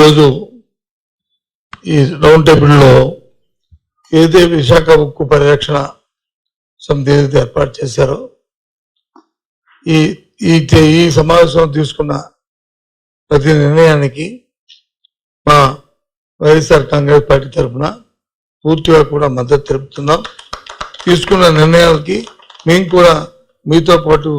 ఈరోజు ఈ రౌండ్ టేబుల్లో ఏదే విశాఖ ఉక్కు పరిరక్షణ సమితి ఏదైతే ఏర్పాటు చేశారో ఈ ఈ ఈ సమావేశం తీసుకున్న ప్రతి నిర్ణయానికి మా వైఎస్ఆర్ కాంగ్రెస్ పార్టీ తరఫున పూర్తిగా కూడా మద్దతు తెలుపుతున్నాం. తీసుకున్న నిర్ణయాలకి మేము కూడా మీతో పాటు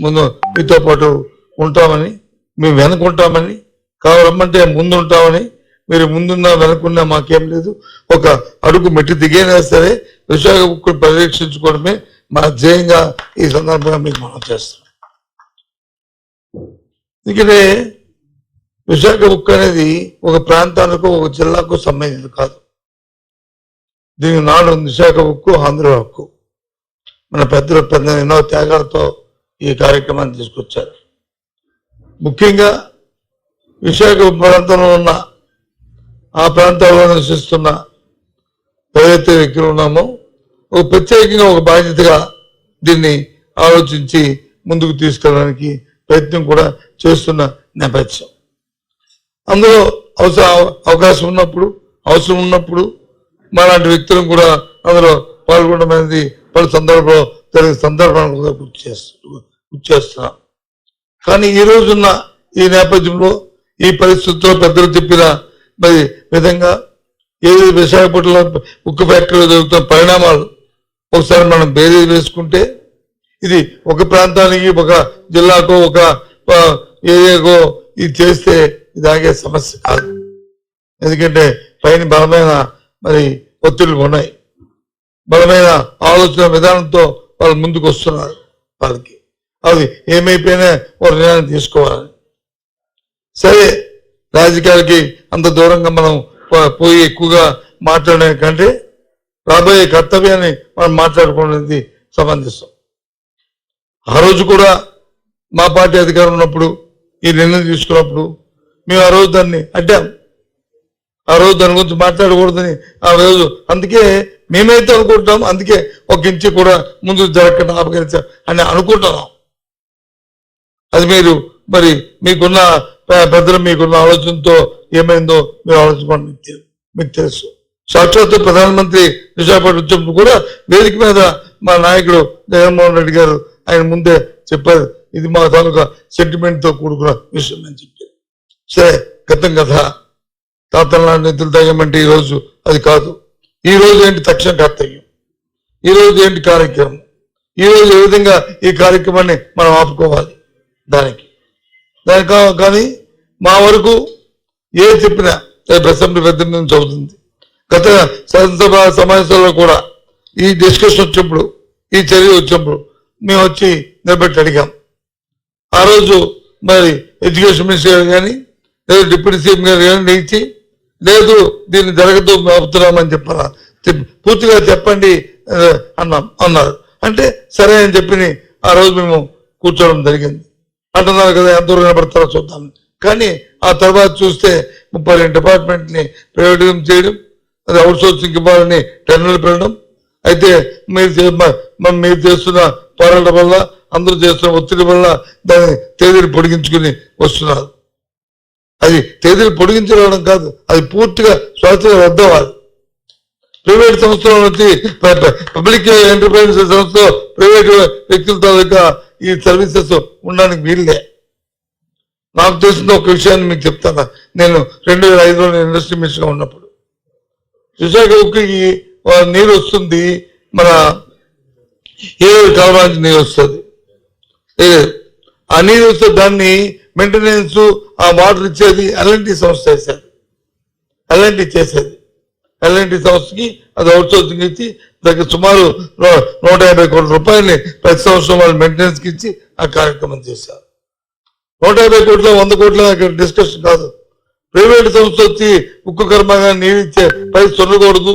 ముందు మీతో పాటు ఉంటామని మేము వెనుకుంటామని కావాలమ్మంటే ముందు ఉంటామని మీరు ముందున్నా వెనుకున్నా మాకేం లేదు. ఒక అడుగు మెట్టి దిగైనా సరే విశాఖ ఉక్కును పరిరక్షించుకోవడమే మా ధ్యేయంగా ఈ సందర్భంగా మీకు మనం చేస్తాం ఎందుకంటే విశాఖ ఉక్కు అనేది ఒక ప్రాంతానికి ఒక జిల్లాకు సంబంధించింది కాదు. దీని నాడు విశాఖ ఉక్కు ఆంధ్ర హక్కు మన పెద్దలు పెద్ద ఎన్నో త్యాగాలతో ఈ కార్యక్రమాన్ని తీసుకొచ్చారు. ముఖ్యంగా విశాఖ ప్రాంతంలో ఉన్న ఆ ప్రాంతాల్లో నివసిస్తున్న ఏదైతే వ్యక్తులు ఉన్నామో ఒక ప్రత్యేకంగా ఒక బాధ్యతగా దీన్ని ఆలోచించి ముందుకు తీసుకెళ్ళడానికి ప్రయత్నం కూడా చేస్తున్న నేపథ్యం. అందులో అవసరం అవకాశం ఉన్నప్పుడు అవసరం ఉన్నప్పుడు మాలాంటి వ్యక్తులను కూడా అందులో పాల్గొనడం అనేది పలు సందర్భంలో జరిగే సందర్భాలను కూడా గుర్తు చేస్తూ గుర్తు చేస్తున్నాం. కానీ ఈ రోజున్న ఈ నేపథ్యంలో ఈ పరిస్థితుల్లో పెద్దలు చెప్పిన మరి విధంగా ఏది విశాఖపట్నంలో ఉక్కు ఫ్యాక్టరీలో జరుగుతున్న పరిణామాలు ఒకసారి మనం బేరీ వేసుకుంటే ఇది ఒక ప్రాంతానికి ఒక జిల్లాకో ఒక ఏరియాకో ఇది చేస్తే ఇది ఆగే సమస్య కాదు. ఎందుకంటే పైన బలమైన మరి ఒత్తిళ్ళు ఉన్నాయి. బలమైన ఆలోచన విధానంతో వాళ్ళు ముందుకు వస్తున్నారు వాళ్ళకి. అది ఏమైపోయినా ఒక నిర్ణయం తీసుకోవాలని సరే రాజకీయాలకి అంత దూరంగా మనం పోయి ఎక్కువగా మాట్లాడే కంటే రాబోయే కర్తవ్యాన్ని మనం మాట్లాడుకునేది సంబంధిస్తాం. ఆ రోజు కూడా మా పార్టీ అధికారం ఉన్నప్పుడు ఈ నిర్ణయం తీసుకున్నప్పుడు మేము ఆ రోజు దాన్ని అడ్డాం. ఆ రోజు దాని గురించి మాట్లాడకూడదని ఆ రోజు అందుకే మేమైతే అనుకుంటాం అందుకే ఒక ఇంచి కూడా ముందు జరగకుండా ఆపగలిచా అని అనుకుంటున్నాం. అది మీరు మరి మీకున్న పెద్దలు మీకున్న ఆలోచనతో ఏమైందో మీరు ఆలోచించుకోండి మీకు తెలుసు. సాక్షాత్తు ప్రధానమంత్రి విశాఖపట్నం వచ్చినప్పుడు కూడా వేదిక మీద మా నాయకుడు జగన్మోహన్ రెడ్డి గారు ఆయన ముందే చెప్పారు. ఇది మా తాలూకా సెంటిమెంట్తో కూడుకున్న విషయం అని చెప్పారు సరే గతం కథ. తాతల నిధులు తగ్గమంటే ఈ రోజు అది కాదు. ఈ రోజు ఏంటి తక్షణ కర్తవ్యం ఈ రోజు ఏంటి కార్యక్రమం? ఈ రోజు ఏ విధంగా ఈ కార్యక్రమాన్ని మనం ఆపుకోవాలి? దానికి దానికి కానీ మా వరకు ఏ చెప్పినా రేపు అసెంబ్లీ పెద్ద నుంచి గత శాసనసభ సమావేశాల్లో కూడా ఈ డిస్కషన్ వచ్చినప్పుడు ఈ చర్య వచ్చినప్పుడు మేము వచ్చి నిలబెట్టి అడిగాం. ఆ రోజు మరి ఎడ్యుకేషన్ మినిస్టర్ గారు కానీ లేదు డిప్యూటీ సీఎం గారు కానీ లేచి లేదు దీన్ని జరగదు మేము ఆపుతున్నామని చెప్పారా పూర్తిగా చెప్పండి అన్నాం అన్నారు. అంటే సరే అని చెప్పి ఆ రోజు మేము కూర్చోవడం జరిగింది. అంటున్నారు కదా ఎంత దూరం నిలబడతారో చూద్దాం. కానీ ఆ తర్వాత చూస్తే ముప్పై రెండు డిపార్ట్మెంట్ని చేయడం అది అవుట్ సోర్సింగ్ ఇవ్వాలని టెండర్లు పెట్టడం అయితే మీరు మీరు చేస్తున్న పోరాటం వల్ల అందరూ చేస్తున్న ఒత్తిడి వల్ల దాని తేదీలు పొడిగించుకుని వస్తున్నారు. అది తేదీలు పొడిగించడం కాదు అది పూర్తిగా స్వాతంత్ర రద్దవాలి ప్రైవేట్ సంస్థల నుంచి పబ్లిక్ ఎంటర్ప్రైజ్ సంస్థలు ప్రైవేట్ వ్యక్తుల తాలూకా ఈ సర్వీసెస్ ఉండడానికి వీళ్ళే నాకు తెలిసిన ఒక విషయాన్ని మీకు చెప్తాను. నేను రెండు వేల ఐదులో నేను ఇండస్ట్రీ మినిస్టర్గా ఉన్నప్పుడు. విశాఖ ఉక్కి నీరు వస్తుంది మన ఏ కాలవానికి నీరు వస్తుంది. ఏ- ఆ నీరు వస్తే దాన్ని మెయింటెనెన్స్ ఆ వాటర్ ఇచ్చేది అలాంటి సంస్థ వేశారు. అలాంటివి చేసేది. ఎల్ఎన్టీ సంస్థకి అది అవుట్సోర్సింగ్ ఇచ్చి దగ్గర సుమారు నూట యాభై కోట్ల రూపాయలని ప్రతి సంవత్సరం వాళ్ళు మెయింటెనెన్స్కి ఇచ్చి ఆ కార్యక్రమం చేశారు. నూట యాభై కోట్ల వంద కోట్ల డిస్కషన్ కాదు. ప్రైవేట్ సంస్థ వచ్చి ఉక్కు కర్మాగాన్ని నియమించే పై ఉండకూడదు.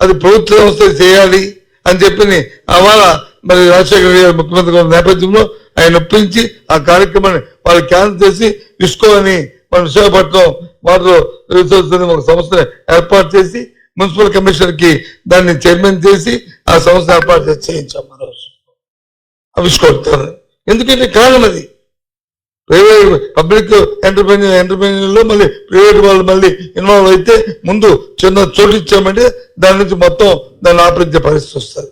అది ప్రభుత్వ సంస్థ చేయాలి అని చెప్పి అవాళ మరి రాజశేఖర రెడ్డి గారు ముఖ్యమంత్రి నేపథ్యంలో ఆయన ఒప్పించి ఆ కార్యక్రమాన్ని వాళ్ళు క్యాన్సిల్ చేసి ఇస్కో అని మన విశాఖపట్నం వాటర్ రిసోర్స్ ఒక సంస్థను ఏర్పాటు చేసి మున్సిపల్ కమిషనర్కి దాన్ని చైర్మన్ చేసి ఆ సంస్థ ఏర్పాటు చేసి చేయించాం ఆ రోజు. ఎందుకంటే కారణం అది. ప్రైవేట్ పబ్లిక్ ఎంటర్ప్రీనియర్ ఎంటర్ప్రీనియర్లో మళ్ళీ ప్రైవేట్ వాళ్ళు మళ్ళీ ఇన్వాల్వ్ అయితే ముందు చిన్న చోటు ఇచ్చామంటే దాని నుంచి మొత్తం దాన్ని ఆపరించే పరిస్థితి వస్తుంది.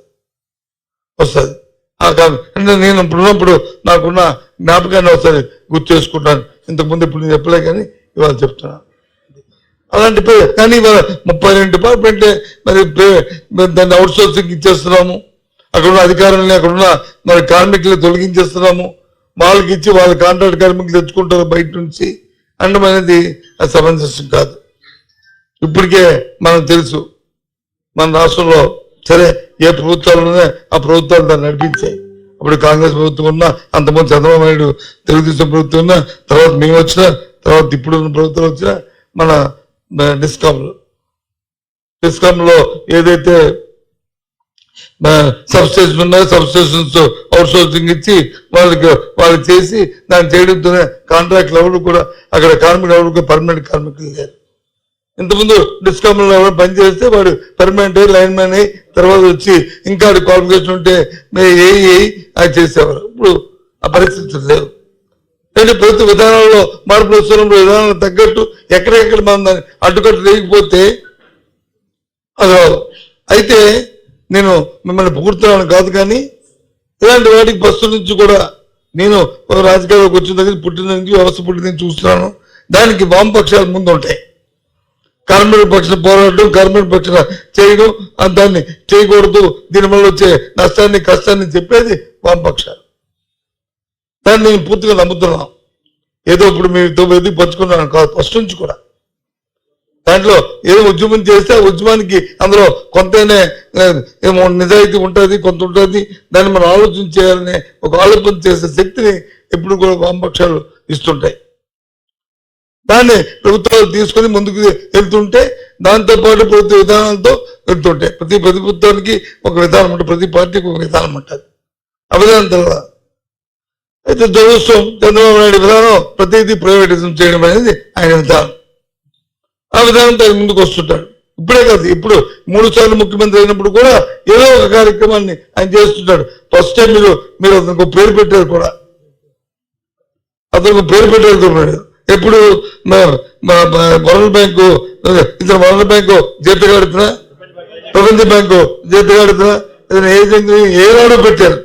వస్తుంది. అంటే నేను ఇప్పుడున్నప్పుడు నాకున్న జ్ఞాపకాన్ని ఒకసారి గుర్తు చేసుకుంటాను ఇంతకుముందు ఇప్పుడు నేను చెప్పలే కానీ ఇవాళ చెప్తున్నాను అలాంటి కానీ ఇవాళ ముప్పై రెండు డిపార్ట్మెంట్ మరి పే- దాన్ని అవుట్ సోర్సింగ్ ఇచ్చేస్తున్నాము. అక్కడ ఉన్న అధికారులని అక్కడ ఉన్న మరి కార్మికులు తొలగించేస్తున్నాము. వాళ్ళకి ఇచ్చి వాళ్ళ కాంట్రాక్ట్ కార్మికులు తెచ్చుకుంటారు బయట నుంచి. అనడం అనేది సమంజసం కాదు. ఇప్పటికే మనకు తెలుసు. మన రాష్ట్రంలో సరే ఏ ప్రభుత్వాలు ఉన్నాయో ఆ ప్రభుత్వాలు దాన్ని నడిపించాయి. అప్పుడు కాంగ్రెస్ ప్రభుత్వం ఉన్నా అంతకుముందు చంద్రబాబు నాయుడు తెలుగుదేశం ప్రభుత్వం ఉన్నా తర్వాత మేము వచ్చినా తర్వాత ఇప్పుడు ఉన్న ప్రభుత్వం వచ్చినా మన డిస్కామ్లు. డిస్కామ్లో ఏదైతే సబ్ స్టేషన్ ఉన్నాయో సబ్ స్టేషన్స్ అవుట్ సోర్సింగ్ ఇచ్చి వాళ్ళకి వాళ్ళు చేసి దాన్ని చేయడంతోనే కాంట్రాక్ట్లు ఎవరు కూడా అక్కడ కార్మికులు ఎవరు కూడా పర్మనెంట్ కార్మికులు లేరు. ఇంతకుముందు డిస్కమ్ ఎవరు పని చేస్తే వాడు పర్మనెంట్ లైన్ మ్యాన్ అయ్యి తర్వాత వచ్చి ఇంకా క్వాలిఫికేషన్ ఉంటే మే- ఏ అది చేసేవారు. ఇప్పుడు ఆ పరిస్థితులు లేవు అంటే ప్రతి విధానాల్లో మార్పులు వస్తున్నప్పుడు విధానం తగ్గట్టు ఎక్కడెక్కడ మనం దాన్ని అడ్డుకట్టు లేకపోతే అదో అయితే నేను మిమ్మల్ని పొగుడుతున్నాను కాదు కానీ ఇలాంటి వాటికి బస్సు నుంచి కూడా నేను ఒక రాజకీయాల్లోకి వచ్చిన దగ్గర పుట్టిన నుంచి వ్యవస్థ పుట్టిన నుంచి చూస్తున్నాను. దానికి వామపక్షాలు ముందు ఉంటాయి కార్మిక పక్షాన పోరాటం కార్మిక పక్షాన చేయడం దాన్ని చేయకూడదు. దీనివల్ల వచ్చే నష్టాన్ని కష్టాన్ని చెప్పేది వామపక్షాలు. దాన్ని నేను పూర్తిగా నమ్ముతున్నాను. ఏదో ఇప్పుడు మీతో వెతికి పంచుకున్నాను కాదు ఫస్ట్ నుంచి కూడా. దాంట్లో ఏదో ఉద్యమం చేస్తే ఆ ఉద్యమానికి అందులో కొంతనే ఏమో నిజాయితీ ఉంటుంది కొంత ఉంటుంది. దాన్ని మనం ఆలోచన చేయాలనే ఒక ఆలోచన చేసే శక్తిని ఎప్పుడు కూడా వామపక్షాలు ఇస్తుంటాయి. దాన్ని ప్రభుత్వాలు తీసుకొని ముందుకు వెళ్తుంటే దాంతోపాటు ప్రభుత్వ విధానాలతో వెళ్తుంటాయి ప్రతి ప్రభుత్వానికి ఒక విధానం ఉంటుంది ప్రతి పార్టీకి ఒక విధానం ఉంటుంది. ఆ విధానం తర్వాత అయితే దురదృష్టం చంద్రబాబు నాయుడు విధానం ప్రతిదీ ప్రైవేటిజం చేయడం అనేది ఆయన విధానం. ఆ విధానంతో ఆయన ముందుకు వస్తుంటాడు. ఇప్పుడే కాదు ఇప్పుడు మూడు సార్లు ముఖ్యమంత్రి అయినప్పుడు కూడా ఏదో ఒక కార్యక్రమాన్ని ఆయన చేస్తుంటాడు. ఫస్ట్ టైం మీరు మీరు అతనికి పేరు పెట్టారు కూడా. అతనికి పేరు పెట్టారు కూడా. ఎప్పుడు వరల్డ్ బ్యాంకు ఇంత వరల్డ్ బ్యాంకు జీతగాడుతున్నా ప్రపంచ బ్యాంకు జీతగాడుతున్నా ఇతను ఏజెంట్ ఏ రోడ్ పెట్టారు?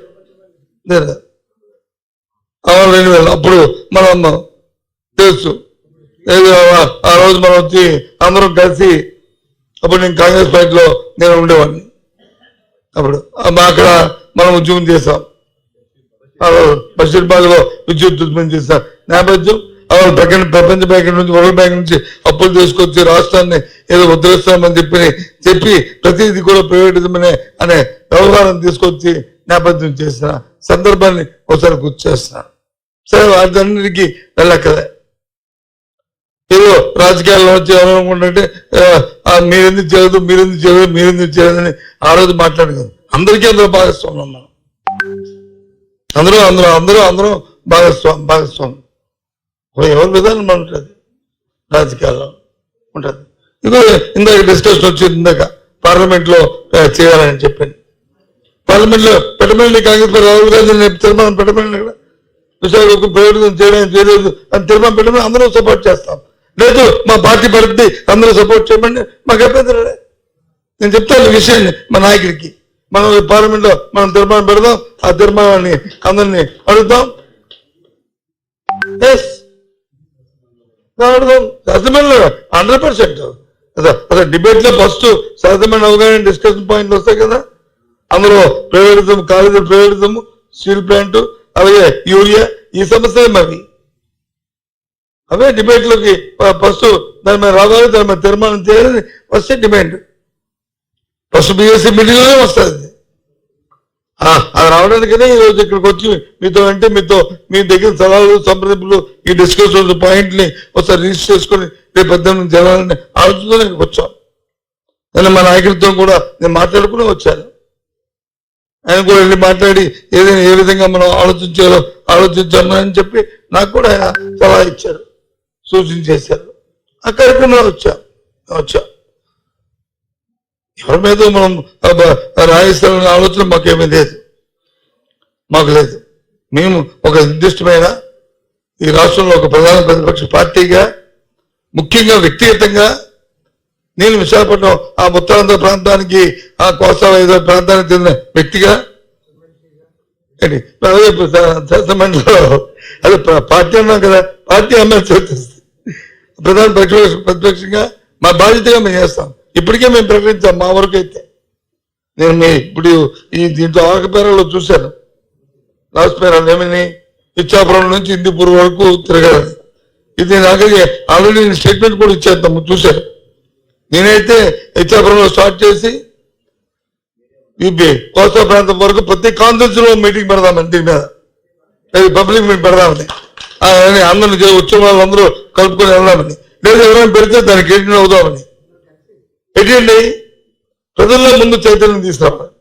రెండు వేలు. అప్పుడు మనం తెలుసు. ఆ- రోజు మనం వచ్చి అందరం కలిసి అప్పుడు నేను కాంగ్రెస్ పార్టీలో నేను ఉండేవాడిని. అప్పుడు మా అక్కడ మనం ఉద్యమం చేసాం ఆ లో విద్యుత్ ఉద్యమం చేశాం నేపథ్యం వాళ్ళు ప్రకటన ప్రపంచ బ్యాంక్ నుంచి వరల్డ్ బ్యాంక్ నుంచి అప్పులు తీసుకొచ్చి రాష్ట్రాన్ని ఏదో ఉద్ధరిస్తామని చెప్పి చెప్పి ప్రతిదీ కూడా ప్రైవేటిజం అనే అనే వ్యవహారం తీసుకొచ్చి నేపథ్యం చేసిన సందర్భాన్ని ఒకసారి గుర్తు చేస్తున్నాను సరే వాటన్నిటికీ వెళ్ళక్కదే ఏదో రాజకీయాల్లో వచ్చి ఎవరనుకుంటుంటే మీరెందుకు చేయదు మీరెందుకు చేయదు మీరెందుకు చేయదని ఆ రోజు మాట్లాడుకుంది. అందరికీ అందరూ భాగస్వామి మనం అందరూ అందరూ అందరూ అందరూ భాగస్వామి భాగస్వామి ఎవరి విధానం ఉంటుంది? రాజకీయాల్లో ఉంటుంది. ఇదో ఇందాక డిస్కషన్ వచ్చింది ఇందాక పార్లమెంట్లో చేయాలని చెప్పాను. పార్లమెంట్లో పెట్టమండి పెట్టమని కాంగ్రెస్ రాహుల్ గాంధీ తీర్మానం పెట్టమని ఇక్కడ విశాఖకు ప్రయోజనం చేయడానికి చేయలేదు అని తీర్మానం పెట్టమని అందరూ సపోర్ట్ చేస్తాం. లేదు మా పార్టీ పరిస్థితి అందరూ సపోర్ట్ చేయమని మాకు అభ్యంతరం నేను చెప్తాను విషయాన్ని మా నాయకుడికి. మనం పార్లమెంట్లో మనం తీర్మానం పెడదాం ఆ తీర్మానాన్ని అందరినీ అడుగుతాం ఎస్ అడుగుదాం హండ్రెడ్ పర్సెంట్. అసలు డిబేట్లో ఫస్ట్ శాసనమండలి అవగాహన డిస్కషన్ పాయింట్లు వస్తాయి కదా. అందులో privatism college privatism steel plant అలాగే యూరియా ఈ సమస్యలే మరి. అవే డిబేట్లోకి ఫస్ట్ దాని మీద రావాలి దాని మీద తీర్మానం చేయాలని ఫస్ట్ డిమాండ్. ఫస్ట్ బీఎస్సీ మీటింగ్లోనే వస్తుంది. అది రావడానికనే ఈ రోజు ఇక్కడికి వచ్చి మీతో అంటే మీతో మీ దగ్గర సలహాలు సంప్రదింపులు ఈ డిస్కషన్ పాయింట్ని ఒకసారి రిజిస్టర్ చేసుకొని రేపు పద్దెనిమిది జనాలని ఆలోచనతో ఇక్కడికి వచ్చాం. నేను మా నాయకులతో కూడా నేను మాట్లాడుకునే వచ్చాను. ఆయన కూడా వెళ్ళి మాట్లాడి ఏదైనా ఏ విధంగా మనం ఆలోచించాలో ఆలోచించామని చెప్పి నాకు కూడా ఆయన సలహా ఇచ్చారు సూచన చేశారు. ఆ కార్యక్రమంలో వచ్చా వచ్చా. ఎవరి మీద మనం రాయిస్తామనే ఆలోచన మాకేమీ లేదు. మాకు లేదు. మేము ఒక నిర్దిష్టమైన ఈ రాష్ట్రంలో ఒక ప్రధాన ప్రతిపక్ష పార్టీగా ముఖ్యంగా వ్యక్తిగతంగా నేను విశాఖపట్నం ఆ ఉత్తరాంధ్ర ప్రాంతానికి ఆ కోస్తా ప్రాంతానికి చెందిన వ్యక్తిగా అదే శాసనమండలిలో అదే పార్టీ అన్నాం కదా పార్టీ అమ్మాయి ప్రధాన ప్రతిపక్ష ప్రతిపక్షంగా మా బాధ్యతగా మేము చేస్తాం. ఇప్పటికే మేము ప్రకటించాం మా వరకు అయితే నేను మీ ఇప్పుడు ఈ దీంట్లో ఆకపేరలో చూశాను. లాస్ట్ పేరాలు ఏమని? ఇచ్చాపురం నుంచి ఇందిపూర్ వరకు తిరగాలని ఇది నాకు ఆల్రెడీ నేను స్టేట్మెంట్ కూడా ఇచ్చేద్దాము చూశాను. నేనైతే ఇచ్చాపురంలో స్టార్ట్ చేసి యూపీ కోస్తా ప్రాంతం వరకు ప్రతి కాన్ఫరెన్స్లో మీటింగ్ పెడదామని దీని మీద. అది పబ్లిక్ మీటింగ్ పెడదామని. అందరిని వచ్చిన వాళ్ళందరూ కలుపుకొని వెళ్దామని. లేదా ఎవరైనా పెడితే దానికి ఎటెండ్ అవుదామని. ఎటండి ప్రజల్లో ముందు చైతన్యం తీసుకురావాలి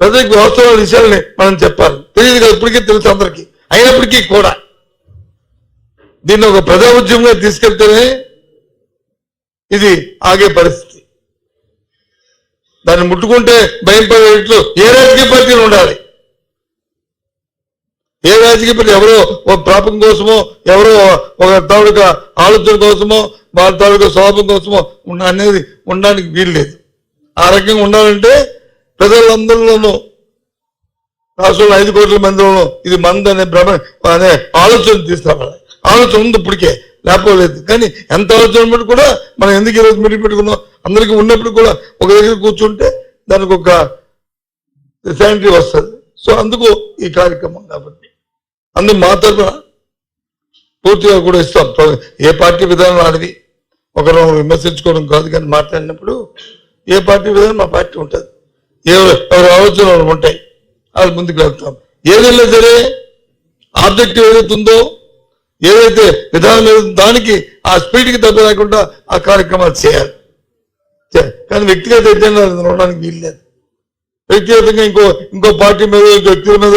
ప్రజలకు వాస్తవాల విషయాలని మనం చెప్పాలి. తెలియదు కదా ఇప్పటికీ తెలుసు అందరికీ. అయినప్పటికీ కూడా. దీన్ని ఒక ప్రజా ఉద్యమంగా తీసుకెళ్తేనే ఇది ఆగే పరిస్థితి. దాన్ని ముట్టుకుంటే భయపడేట్లు ఏ రాజకీయ పార్టీలు ఉండాలి? ఏ రాజకీయ పార్టీ? ఎవరో ఒక ప్రాపం కోసమో ఎవరో ఒక తాలూకా ఆలోచన కోసమో వాళ్ళ తాలూకా స్వభావం కోసమో ఉన్న అనేది ఉండడానికి వీలు లేదు ఆ రకంగా ఉండాలంటే ప్రజలందరిలోనూ రాష్ట్రంలో ఐదు కోట్ల మందిలోనూ ఇది మంది అనే భ్రమ అనే ఆలోచన తీసుకురావాలి ఆలోచన ఉంది ఇప్పటికే లేకపోలేదు. కానీ ఎంత ఆలోచన ఉన్నప్పుడు కూడా మనం ఎందుకు ఈరోజు మీటింగ్ పెట్టుకున్నాం? అందరికీ ఉన్నప్పుడు కూడా ఒక దగ్గర కూర్చుంటే దానికి ఒక శానిటరీ వస్తుంది. సో అందుకు ఈ కార్యక్రమం కాబట్టి అందుకు మా తరఫున పూర్తిగా కూడా ఇస్తాం. ఏ పార్టీ విధానం ఆడిది ఒకరు విమర్శించుకోవడం కాదు కానీ మాట్లాడినప్పుడు ఏ పార్టీ విధానం మా పార్టీ ఉంటుంది? ఎవరు ఎవరు ఆలోచనలు ఉంటాయి? అది ముందుకు వెళ్తాం. ఏదైనా సరే ఆబ్జెక్టివ్ ఏదైతే ఉందో ఏదైతే విధానం ఏదో దానికి ఆ స్పీడ్కి దెబ్బ లేకుండా ఆ కార్యక్రమాలు చేయాలి. చే- కానీ వ్యక్తిగత ఎజెండా ఉండడానికి వీల్లేదు వ్యక్తిగతంగా ఇంకో ఇంకో పార్టీ మీద ఇంకో వ్యక్తుల మీద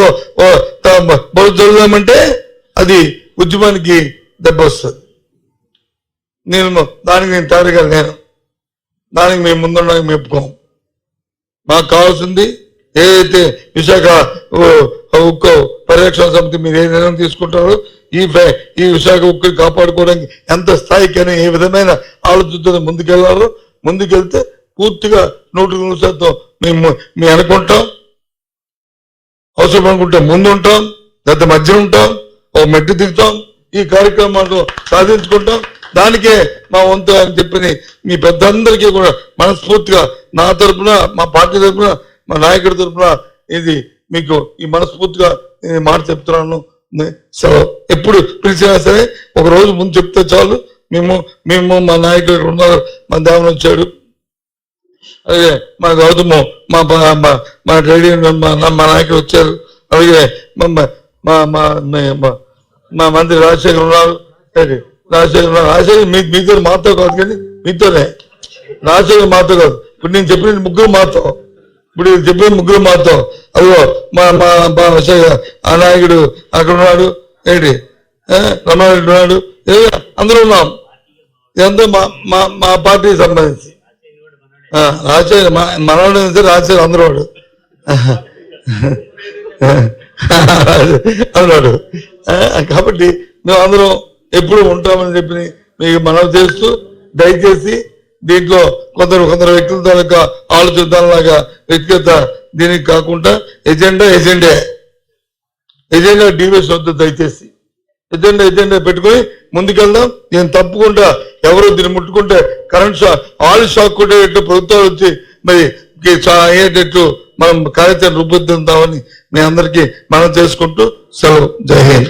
బౌద్ధ చదువుదామంటే అది ఉద్యమానికి దెబ్బ వస్తుంది. నేను దానికి నేను తారీఖు నేను. దానికి మేము ముందుండడానికి మేము మాకు కావాల్సింది ఏదైతే విశాఖ ఓ, ఉక్కు పరిరక్షణ సమితి మీరు ఏ నిర్ణయం తీసుకుంటారో ఈ ఈ విశాఖ ఉక్కుని కాపాడుకోవడానికి ఎంత స్థాయికైనా ఏ విధమైన ఆలోచనతో ముందుకెళ్ళారో ముందుకెళ్తే పూర్తిగా నూటికి నూరు శాతం మేము మేము అనుకుంటాం. అవసరం అనుకుంటే ముందు ఉంటాం లేదా మధ్య ఉంటాం. ఓ మెట్టు దిగుతాం. ఈ కార్యక్రమాలు సాధించుకుంటాం. దానికే మా వంతు అని చెప్పి మీ పెద్దందరికీ కూడా మనస్ఫూర్తిగా నా తరపున మా పార్టీ తరపున మా నాయకుడి తరపున ఇది మీకు ఈ మనస్ఫూర్తిగా నేను మాట చెప్తున్నాను. సో ఎప్పుడు పిలిచినా సరే ఒక రోజు ముందు చెప్తే చాలు. మేము మేము మా నాయకుడు ఉన్నారు మా దేవన వచ్చాడు. అలాగే మా గౌతము మా మా మా మా నాయకుడు మా వచ్చారు. అలాగే మా మా మా మా మంత్రి రాజశేఖర్ ఉన్నారు. ఏంటి? రాజశేఖర్ రాజశేఖర్ మీ మీతో మాతో కాదు కానీ మీతోనే. రాజశేఖర్ మాతో కాదు. ఇప్పుడు నేను చెప్పిన ముగ్గురు మాతో. ఇప్పుడు చెప్పిన ముగ్గురు మాతో. అదిగో మా మా ఆ నాయకుడు అక్కడ ఉన్నాడు. ఏంటి? రమణారెడ్డి ఉన్నాడు. అందరూ ఉన్నాం. ఇదంతా మా మా మా పార్టీకి సంబంధించి. రాజశేఖర్ మా మనవాడు నుంచి రాజశేఖర్ అందరూ వాడు అన్నాడు. కాబట్టి మేము అందరం ఎప్పుడు ఉంటామని చెప్పి మీకు మనం చేస్తూ దయచేసి దీంట్లో కొందరు కొందరు వ్యక్తుల తాలూకా ఆలోచన దానిలాగా వ్యక్తిగత దీనికి కాకుండా ఎజెండా ఎజెండే. ఎజెండా డివేస్ వద్దు దయచేసి. ఎజెండా ఎజెండా పెట్టుకొని ముందుకెళ్దాం. నేను తప్పకుండా ఎవరు దీన్ని ముట్టుకుంటే కరెంట్ షాక్ ఆల్ షాక్ కొట్టేటట్టు ప్రభుత్వాలు వచ్చి మరి అయ్యేటట్టు మనం కార్యాచరణ రూపొందిద్దామని మీ అందరికీ మనం చేసుకుంటూ సెలవు. జై హింద్.